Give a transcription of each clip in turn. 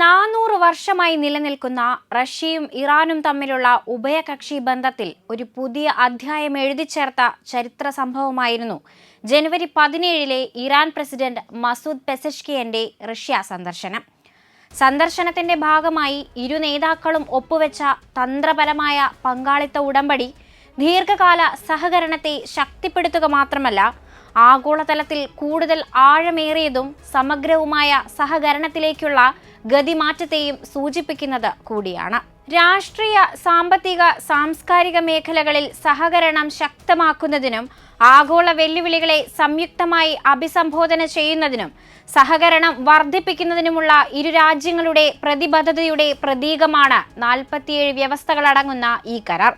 നാനൂറ് വർഷമായി നിലനിൽക്കുന്ന റഷ്യയും ഇറാനും തമ്മിലുള്ള ഉഭയകക്ഷി ബന്ധത്തിൽ ഒരു പുതിയ അധ്യായം എഴുതിച്ചേർത്ത ചരിത്ര സംഭവമായിരുന്നു. ജനുവരി പതിനേഴിലെ ഇറാൻ പ്രസിഡന്റ് മസൂദ് പെസഷ്കിയന്റെ റഷ്യ സന്ദർശനം. സന്ദർശനത്തിന്റെ ഭാഗമായി ഇരു നേതാക്കളും ഒപ്പുവെച്ച തന്ത്രപരമായ പങ്കാളിത്ത ഉടമ്പടി ദീർഘകാല സഹകരണത്തെ ശക്തിപ്പെടുത്തുക മാത്രമല്ല ആഗോളതലത്തിൽ കൂടുതൽ ആഴമേറിയതും സമഗ്രവുമായ സഹകരണത്തിലേക്കുള്ള ഗതിമാറ്റത്തെയും സൂചിപ്പിക്കുന്നത് കൂടിയാണ്. രാഷ്ട്രീയ സാമ്പത്തിക സാംസ്കാരിക മേഖലകളിൽ സഹകരണം ശക്തമാക്കുന്നതിനും ആഗോള വെല്ലുവിളികളെ സംയുക്തമായി അഭിസംബോധന ചെയ്യുന്നതിനും സഹകരണം വർദ്ധിപ്പിക്കുന്നതിനുമുള്ള ഇരു രാജ്യങ്ങളുടെ പ്രതിബദ്ധതയുടെ പ്രതീകമാണ് നാൽപ്പത്തിയേഴ് വ്യവസ്ഥകളടങ്ങുന്ന ഈ കരാർ.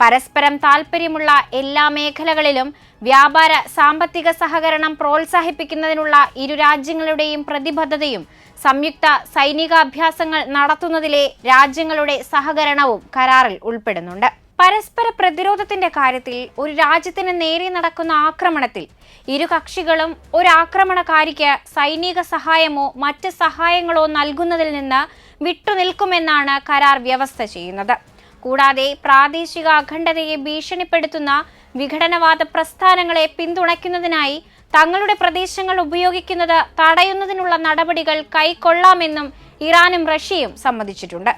പരസ്പരം താൽപ്പര്യമുള്ള എല്ലാ മേഖലകളിലും വ്യാപാര സാമ്പത്തിക സഹകരണം പ്രോത്സാഹിപ്പിക്കുന്നതിനുള്ള ഇരു രാജ്യങ്ങളുടെയും പ്രതിബദ്ധതയും സംയുക്ത സൈനികാഭ്യാസങ്ങൾ നടത്തുന്നതിലെ രാജ്യങ്ങളുടെ സഹകരണവും കരാറിൽ ഉൾപ്പെടുന്നുണ്ട്. പരസ്പര പ്രതിരോധത്തിന്റെ കാര്യത്തിൽ ഒരു രാജ്യത്തിന് നേരെ നടക്കുന്ന ആക്രമണത്തിൽ ഇരു കക്ഷികളും ഒരു ആക്രമണകാരിക്ക് സൈനിക സഹായമോ മറ്റ് സഹായങ്ങളോ നൽകുന്നതിൽ നിന്ന് വിട്ടുനിൽക്കുമെന്നാണ് കരാർ വ്യവസ്ഥ ചെയ്യുന്നത്. കൂടാതെ പ്രാദേശിക അഖണ്ഡതയെ ഭീഷണിപ്പെടുത്തുന്ന വിഘടനവാദ പ്രസ്ഥാനങ്ങളെ പിന്തുണയ്ക്കുന്നതിനായി തങ്ങളുടെ പ്രദേശങ്ങൾ ഉപയോഗിക്കുന്നത് തടയുന്നതിനുള്ള നടപടികൾ കൈക്കൊള്ളാമെന്നും ഇറാനും റഷ്യയും സമ്മതിച്ചിട്ടുണ്ട്.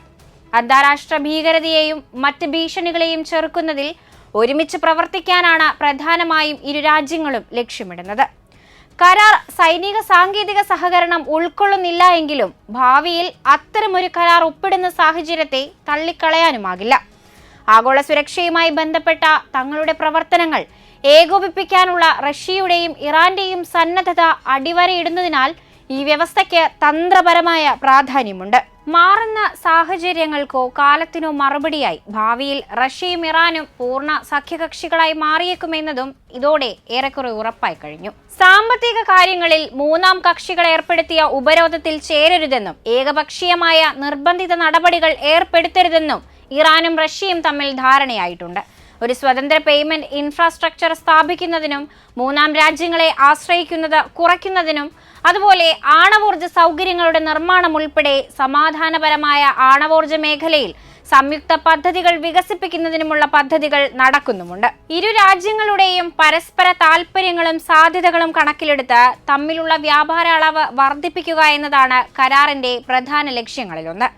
അന്താരാഷ്ട്ര ഭീകരതയെയും മറ്റ് ഭീഷണികളെയും ചെറുക്കുന്നതിൽ ഒരുമിച്ച് പ്രവർത്തിക്കാനാണ് പ്രധാനമായും ഇരു രാജ്യങ്ങളും ലക്ഷ്യമിടുന്നത്. കരാർ സൈനിക സാങ്കേതിക സഹകരണം ഉൾക്കൊള്ളുന്നില്ല എങ്കിലും ഭാവിയിൽ അത്തരമൊരു കരാർ ഒപ്പിടുന്ന സാഹചര്യത്തെ തള്ളിക്കളയാനുമാകില്ല. ആഗോള സുരക്ഷയുമായി ബന്ധപ്പെട്ട തങ്ങളുടെ പ്രവർത്തനങ്ങൾ ഏകോപിപ്പിക്കാനുള്ള റഷ്യയുടെയും ഇറാന്റെയും സന്നദ്ധത അടിവരയിടുന്നതിനാൽ ഈ വ്യവസ്ഥയ്ക്ക് തന്ത്രപരമായ പ്രാധാന്യമുണ്ട്. മാറുന്ന സാഹചര്യങ്ങൾക്കോ കാലത്തിനോ മറുപടിയായി ഭാവിയിൽ റഷ്യയും ഇറാനും പൂർണ സഖ്യകക്ഷികളായി മാറിയേക്കുമെന്നതും ഇതോടെ ഏറെക്കുറെ ഉറപ്പായി കഴിഞ്ഞു. സാമ്പത്തിക കാര്യങ്ങളിൽ മൂന്നാം കക്ഷികൾ ഏർപ്പെടുത്തിയ ഉപരോധത്തിൽ ചേരരുതെന്നും ഏകപക്ഷീയമായ നിർബന്ധിത നടപടികൾ ഏർപ്പെടുത്തരുതെന്നും ഇറാനും റഷ്യയും തമ്മിൽ ധാരണയായിട്ടുണ്ട്. ഒരു സ്വതന്ത്ര പേയ്മെന്റ് ഇൻഫ്രാസ്ട്രക്ചർ സ്ഥാപിക്കുന്നതിനും മൂന്നാം രാജ്യങ്ങളെ ആശ്രയിക്കുന്നത് കുറയ്ക്കുന്നതിനും അതുപോലെ ആണവോർജ സൗകര്യങ്ങളുടെ നിർമ്മാണം ഉൾപ്പെടെ സമാധാനപരമായ ആണവോർജ മേഖലയിൽ സംയുക്ത പദ്ധതികൾ വികസിപ്പിക്കുന്നതിനുമുള്ള പദ്ധതികൾ നടക്കുന്നുമുണ്ട്. ഇരു രാജ്യങ്ങളുടെയും പരസ്പര താൽപ്പര്യങ്ങളും സാധ്യതകളും കണക്കിലെടുത്ത് തമ്മിലുള്ള വ്യാപാര അളവ് വർദ്ധിപ്പിക്കുക എന്നതാണ് കരാറിന്റെ പ്രധാന ലക്ഷ്യങ്ങളിലൊന്ന്.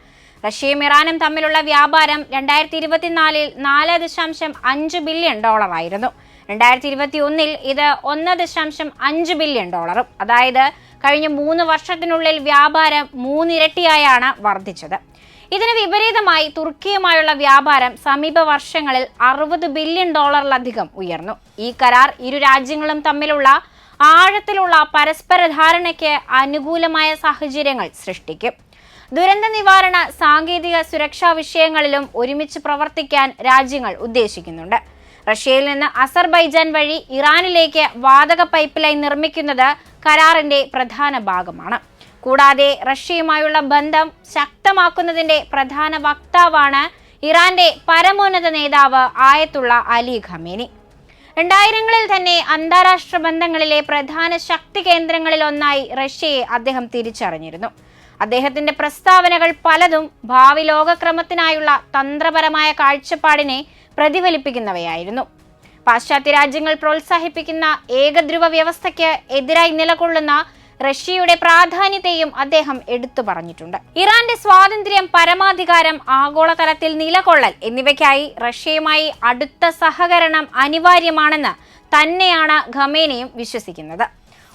റഷ്യയും ഇറാനും തമ്മിലുള്ള വ്യാപാരം രണ്ടായിരത്തി ഇരുപത്തിനാലിൽ നാല് ദശാംശം അഞ്ച് ബില്യൺ ഡോളറായിരുന്നു. രണ്ടായിരത്തി ഇരുപത്തി ഒന്നിൽ ഇത് ഒന്ന് ദശാംശം അഞ്ച് ബില്യൺ ഡോളറും. അതായത് കഴിഞ്ഞ മൂന്ന് വർഷത്തിനുള്ളിൽ വ്യാപാരം മൂന്നിരട്ടിയായാണ് വർദ്ധിച്ചത്. ഇതിന് വിപരീതമായി തുർക്കിയുമായുള്ള വ്യാപാരം സമീപ വർഷങ്ങളിൽ അറുപത് ബില്യൺ ഡോളറിലധികം ഉയർന്നു. ഈ കരാർ ഇരു രാജ്യങ്ങളും തമ്മിലുള്ള ആഴത്തിലുള്ള പരസ്പര ധാരണയ്ക്ക് അനുകൂലമായ സാഹചര്യങ്ങൾ സൃഷ്ടിക്കും. ദുരന്ത നിവാരണ സാങ്കേതിക സുരക്ഷാ വിഷയങ്ങളിലും ഒരുമിച്ച് പ്രവർത്തിക്കാൻ രാജ്യങ്ങൾ ഉദ്ദേശിക്കുന്നുണ്ട്. റഷ്യയിൽ നിന്ന് അസർബൈജാൻ വഴി ഇറാനിലേക്ക് വാതക പൈപ്പ് ലൈൻ നിർമ്മിക്കുന്നത് കരാറിന്റെ പ്രധാന ഭാഗമാണ്. കൂടാതെ റഷ്യയുമായുള്ള ബന്ധം ശക്തമാക്കുന്നതിന്റെ പ്രധാന വക്താവാണ് ഇറാന്റെ പരമോന്നത നേതാവ് ആയത്തുള്ള അലി ഖമേനി. രണ്ടായിരങ്ങളിൽ തന്നെ അന്താരാഷ്ട്ര ബന്ധങ്ങളിലെ പ്രധാന ശക്തി കേന്ദ്രങ്ങളിൽ ഒന്നായി റഷ്യയെ അദ്ദേഹം തിരിച്ചറിഞ്ഞിരുന്നു. അദ്ദേഹത്തിന്റെ പ്രസ്താവനകൾ പലതും ഭാവി ലോകക്രമത്തിനായുള്ള തന്ത്രപരമായ കാഴ്ചപ്പാടിനെ പ്രതിഫലിപ്പിക്കുന്നവയായിരുന്നു. പാശ്ചാത്യ രാജ്യങ്ങൾ പ്രോത്സാഹിപ്പിക്കുന്ന ഏകധ്രുവ വ്യവസ്ഥയ്ക്ക് എതിരായി നിലകൊള്ളുന്ന റഷ്യയുടെ പ്രാധാന്യത്തെയും അദ്ദേഹം എടുത്തു പറഞ്ഞിട്ടുണ്ട്. ഇറാന്റെ സ്വാതന്ത്ര്യം പരമാധികാരം ആഗോളതലത്തിൽ നിലകൊള്ളൽ എന്നിവയ്ക്കായി റഷ്യയുമായി അടുത്ത സഹകരണം അനിവാര്യമാണെന്ന് തന്നെയാണ് ഖമേനയും വിശ്വസിക്കുന്നത്.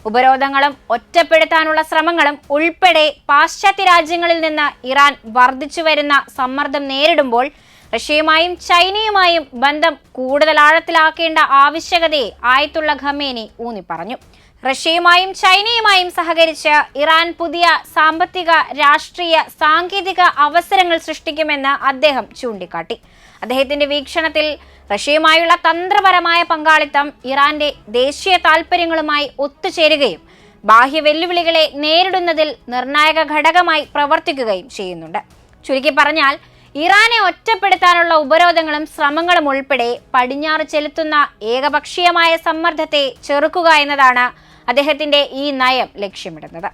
ഉപരോധങ്ങളും ഒറ്റപ്പെടുത്താനുള്ള ശ്രമങ്ങളും ഉൾപ്പെടെ പാശ്ചാത്യ രാജ്യങ്ങളിൽ നിന്ന് ഇറാൻ വർദ്ധിച്ചു വരുന്ന സമ്മർദ്ദം നേരിടുമ്പോൾ റഷ്യയുമായും ചൈനയുമായും ബന്ധം കൂടുതൽ ആഴത്തിലാക്കേണ്ട ആവശ്യകതയെ ആയത്തുള്ള ഖമേനി ഊന്നി പറഞ്ഞു റഷ്യയുമായും ചൈനയുമായും സഹകരിച്ച് ഇറാൻ പുതിയ സാമ്പത്തിക രാഷ്ട്രീയ സാങ്കേതിക അവസരങ്ങൾ സൃഷ്ടിക്കുമെന്ന് അദ്ദേഹം ചൂണ്ടിക്കാട്ടി. അദ്ദേഹത്തിന്റെ വീക്ഷണത്തിൽ റഷ്യയുമായുള്ള തന്ത്രപരമായ പങ്കാളിത്തം ഇറാന്റെ ദേശീയ താൽപ്പര്യങ്ങളുമായി ഒത്തുചേരുകയും ബാഹ്യ വെല്ലുവിളികളെ നേരിടുന്നതിൽ നിർണായക ഘടകമായി പ്രവർത്തിക്കുകയും ചെയ്യുന്നുണ്ട്. ചുരുക്കി പറഞ്ഞാൽ ഇറാനെ ഒറ്റപ്പെടുത്താനുള്ള ഉപരോധങ്ങളും ശ്രമങ്ങളും ഉൾപ്പെടെ പടിഞ്ഞാറ് ചെലുത്തുന്ന ഏകപക്ഷീയമായ സമ്മർദ്ദത്തെ ചെറുക്കുക എന്നതാണ് അദ്ദേഹത്തിന്റെ ഈ നയം ലക്ഷ്യമിടുന്നത്.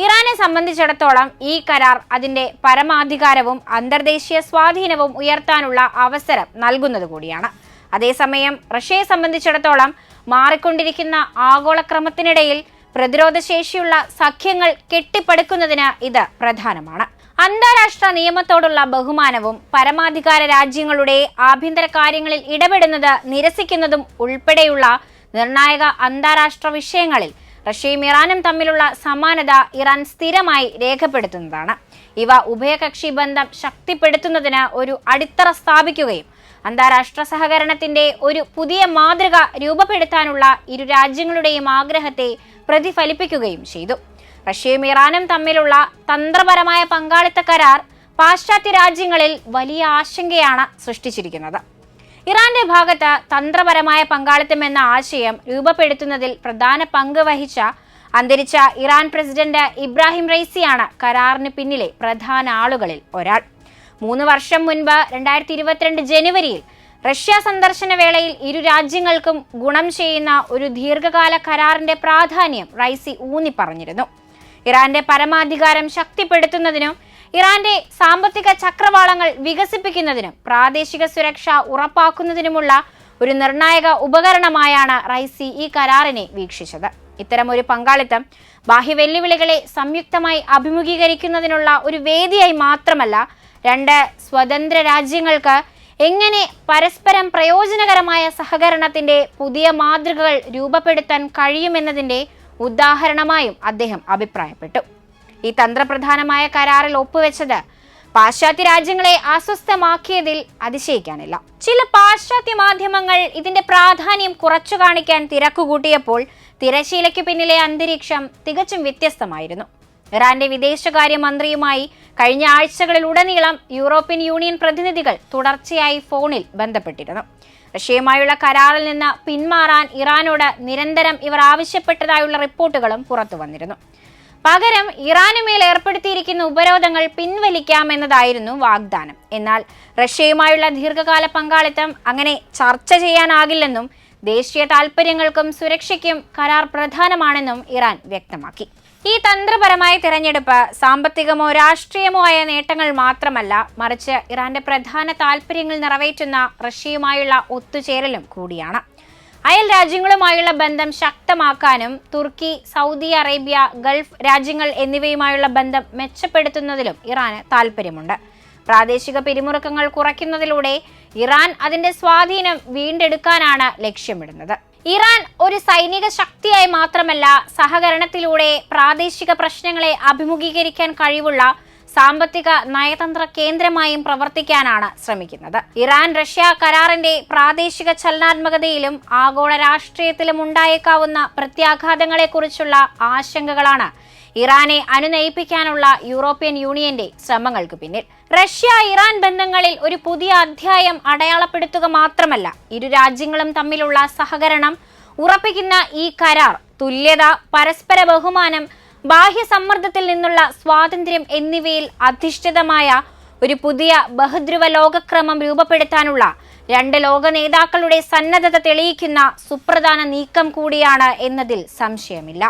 ഇറാനെ സംബന്ധിച്ചിടത്തോളം ഈ കരാർ അതിന്റെ പരമാധികാരവും അന്തർദേശീയ സ്വാധീനവും ഉയർത്താനുള്ള അവസരം നൽകുന്നത് കൂടിയാണ്. അതേസമയം റഷ്യയെ സംബന്ധിച്ചിടത്തോളം മാറിക്കൊണ്ടിരിക്കുന്ന ആഗോളക്രമത്തിനിടയിൽ പ്രതിരോധശേഷിയുള്ള സഖ്യങ്ങൾ കെട്ടിപ്പടുക്കുന്നതിന് ഇത് പ്രധാനമാണ്. അന്താരാഷ്ട്ര നിയമത്തോടുള്ള ബഹുമാനവും പരമാധികാര രാജ്യങ്ങളുടെ ആഭ്യന്തര കാര്യങ്ങളിൽ ഇടപെടുന്നത് നിരസിക്കുന്നതും ഉൾപ്പെടെയുള്ള നിർണായക അന്താരാഷ്ട്ര വിഷയങ്ങളിൽ റഷ്യയും ഇറാനും തമ്മിലുള്ള സമാനത ഇറാൻ സ്ഥിരമായി രേഖപ്പെടുത്തുന്നതാണ്. ഇവ ഉഭയകക്ഷി ബന്ധം ശക്തിപ്പെടുത്തുന്നതിന് ഒരു അടിത്തറ സ്ഥാപിക്കുകയും അന്താരാഷ്ട്ര സഹകരണത്തിന്റെ ഒരു പുതിയ മാതൃക രൂപപ്പെടുത്താനുള്ള ഇരു രാജ്യങ്ങളുടെയും ആഗ്രഹത്തെ പ്രതിഫലിപ്പിക്കുകയും ചെയ്തു. റഷ്യയും ഇറാനും തമ്മിലുള്ള തന്ത്രപരമായ പങ്കാളിത്ത കരാർ പാശ്ചാത്യ രാജ്യങ്ങളിൽ വലിയ ആശങ്കയാണ് സൃഷ്ടിച്ചിരിക്കുന്നത്. ഇറാന്റെ ഭാഗത്ത് തന്ത്രപരമായ പങ്കാളിത്തം എന്ന ആശയം രൂപപ്പെടുത്തുന്നതിൽ പ്രധാന പങ്ക് വഹിച്ച അന്തരിച്ച ഇറാൻ പ്രസിഡന്റ് ഇബ്രാഹിം റൈസിയാണ് കരാറിന് പിന്നിലെ പ്രധാന ആളുകളിൽ ഒരാൾ. മൂന്ന് വർഷം മുൻപ് രണ്ടായിരത്തി ഇരുപത്തിരണ്ട് ജനുവരിയിൽ റഷ്യ സന്ദർശന വേളയിൽ ഇരു രാജ്യങ്ങൾക്കും ഗുണം ചെയ്യുന്ന ഒരു ദീർഘകാല കരാറിന്റെ പ്രാധാന്യം റൈസി ഊന്നിപ്പറഞ്ഞിരുന്നു. ഇറാന്റെ പരമാധികാരം ശക്തിപ്പെടുത്തുന്നതിനും ഇറാന്റെ സാമ്പത്തിക ചക്രവാളങ്ങൾ വികസിപ്പിക്കുന്നതിനും പ്രാദേശിക സുരക്ഷ ഉറപ്പാക്കുന്നതിനുമുള്ള ഒരു നിർണായക ഉപകരണമായാണ് റൈസി ഈ കരാറിനെ വീക്ഷിച്ചത്. ഇത്തരമൊരു പങ്കാളിത്തം ബാഹ്യ വെല്ലുവിളികളെ സംയുക്തമായി അഭിമുഖീകരിക്കുന്നതിനുള്ള ഒരു വേദിയായി മാത്രമല്ല രണ്ട് സ്വതന്ത്ര രാജ്യങ്ങൾക്ക് എങ്ങനെ പരസ്പരം പ്രയോജനകരമായ സഹകരണത്തിന്റെ പുതിയ മാതൃകകൾ രൂപപ്പെടുത്താൻ കഴിയുമെന്നതിന്റെ ഉദാഹരണമായും അദ്ദേഹം അഭിപ്രായപ്പെട്ടു. ഈ തന്ത്രപ്രധാനമായ കരാറിൽ ഒപ്പുവെച്ചത് പാശ്ചാത്യ രാജ്യങ്ങളെ അസ്വസ്ഥമാക്കിയതിൽ അതിശയിക്കാനില്ല. ചില പാശ്ചാത്യ മാധ്യമങ്ങൾ ഇതിന്റെ പ്രാധാന്യം കുറച്ചു കാണിക്കാൻ തിരക്കുകൂട്ടിയപ്പോൾ തിരശീലയ്ക്ക് പിന്നിലെ അന്തരീക്ഷം തികച്ചും വ്യത്യസ്തമായിരുന്നു. ഇറാന്റെ വിദേശകാര്യ മന്ത്രിയുമായി കഴിഞ്ഞ ആഴ്ചകളിലുടനീളം യൂറോപ്യൻ യൂണിയൻ പ്രതിനിധികൾ തുടർച്ചയായി ഫോണിൽ ബന്ധപ്പെട്ടിരുന്നു. റഷ്യയുമായുള്ള കരാറിൽ നിന്ന് പിന്മാറാൻ ഇറാനോട് നിരന്തരം ഇവർ ആവശ്യപ്പെട്ടതായുള്ള റിപ്പോർട്ടുകളും പുറത്തു വന്നിരുന്നു പകരം ഇറാനുമേൽ ഏർപ്പെടുത്തിയിരിക്കുന്ന ഉപരോധങ്ങൾ പിൻവലിക്കാമെന്നതായിരുന്നു വാഗ്ദാനം. എന്നാൽ റഷ്യയുമായുള്ള ദീർഘകാല പങ്കാളിത്തം അങ്ങനെ ചർച്ച ചെയ്യാനാകില്ലെന്നും ദേശീയ താൽപ്പര്യങ്ങൾക്കും സുരക്ഷയ്ക്കും കരാർ പ്രധാനമാണെന്നും ഇറാൻ വ്യക്തമാക്കി. ഈ തന്ത്രപരമായ തിരഞ്ഞെടുപ്പ് സാമ്പത്തികമോ രാഷ്ട്രീയമോ ആയ നേട്ടങ്ങൾ മാത്രമല്ല മറിച്ച് ഇറാന്റെ പ്രധാന താൽപ്പര്യങ്ങൾ നിറവേറ്റുന്ന റഷ്യയുമായുള്ള ഒത്തുചേരലും കൂടിയാണ്. അയൽ രാജ്യങ്ങളുമായുള്ള ബന്ധം ശക്തമാക്കാനും തുർക്കി സൗദി അറേബ്യ ഗൾഫ് രാജ്യങ്ങൾ എന്നിവയുമായുള്ള ബന്ധം മെച്ചപ്പെടുത്തുന്നതിലും ഇറാന് താൽപ്പര്യമുണ്ട്. പ്രാദേശിക പിരിമുറുക്കങ്ങൾ കുറയ്ക്കുന്നതിലൂടെ ഇറാൻ അതിന്റെ സ്വാധീനം വീണ്ടെടുക്കാനാണ് ലക്ഷ്യമിടുന്നത്. ഇറാൻ ഒരു സൈനിക ശക്തിയായി മാത്രമല്ല സഹകരണത്തിലൂടെ പ്രാദേശിക പ്രശ്നങ്ങളെ അഭിമുഖീകരിക്കാൻ കഴിവുള്ള സാമ്പത്തിക നയതന്ത്ര കേന്ദ്രമായും പ്രവർത്തിക്കാനാണ് ശ്രമിക്കുന്നത്. ഇറാൻ റഷ്യ കരാറിന്റെ പ്രാദേശിക ചലനാത്മകതയിലും ആഗോള രാഷ്ട്രീയത്തിലും ഉണ്ടായേക്കാവുന്ന പ്രത്യാഘാതങ്ങളെക്കുറിച്ചുള്ള ആശങ്കകളാണ് ഇറാനെ അനുനയിപ്പിക്കാനുള്ള യൂറോപ്യൻ യൂണിയന്റെ ശ്രമങ്ങൾക്ക് പിന്നിൽ. റഷ്യ ഇറാൻ ബന്ധങ്ങളിൽ ഒരു പുതിയ അധ്യായം അടയാളപ്പെടുത്തുക മാത്രമല്ല ഇരു രാജ്യങ്ങളും തമ്മിലുള്ള സഹകരണം ഉറപ്പിക്കുന്ന ഈ കരാർ തുല്യത പരസ്പര ബഹുമാനം ബാഹ്യ സമ്മർദ്ദത്തിൽ നിന്നുള്ള സ്വാതന്ത്ര്യം എന്നിവയിൽ അധിഷ്ഠിതമായ ഒരു പുതിയ ബഹുദ്രുവ ലോകക്രമം രൂപപ്പെടുത്താനുള്ള രണ്ട് ലോക നേതാക്കളുടെ സന്നദ്ധത തെളിയിക്കുന്ന സുപ്രധാന നീക്കം കൂടിയാണ് എന്നതിൽ സംശയമില്ല.